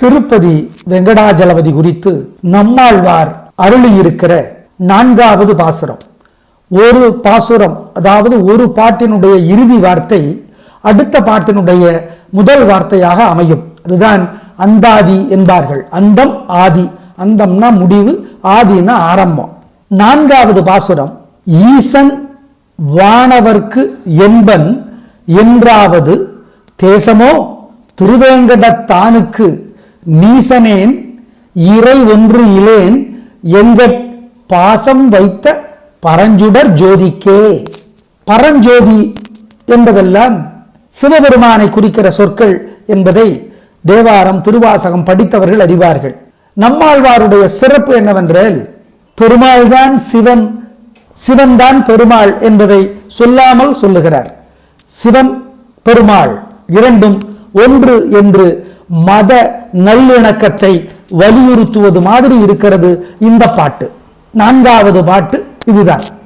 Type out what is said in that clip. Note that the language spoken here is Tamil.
திருப்பதி வெங்கடாஜலபதி குறித்து நம்மாழ்வார் அருளியிருக்கிற நான்காவது பாசுரம். ஒரு பாசுரம் அதாவது ஒரு பாட்டினுடைய இறுதி வார்த்தை அடுத்த பாட்டினுடைய முதல் வார்த்தையாக அமையும். அதுதான் அந்தாதி என்பார்கள். அந்தம் ஆதி. அந்தம்னா முடிவு ஆதினா ஆரம்பம். நான்காவது பாசுரம் ஈசன் வானவர்க்கு என்பன் என்றாவது தேசமோ திருவேங்கடத்தானுக்கு நீசனேன் இறை ஒன்று இலேன் எங்கட் பாசம் வைத்த பரஞ்சுடர் ஜோதிக்கே. பரஞ்சோதி என்பதெல்லாம் சிவபெருமானை குறிக்கிற சொற்கள் என்பதை தேவாரம் திருவாசகம் படித்தவர்கள் அறிவார்கள். நம்மாழ்வாருடைய சிறப்பு என்னவென்றால் பெருமாள்தான் சிவன் சிவன்தான் பெருமாள் என்பதை சொல்லாமல் சொல்லுகிறார். சிவன் பெருமாள் இரண்டும் ஒன்று என்று மத நல்லிணக்கத்தை வலியுறுத்துவது மாதிரி இருக்கிறது இந்த பாட்டு. நான்காவது பாட்டு இதுதான்.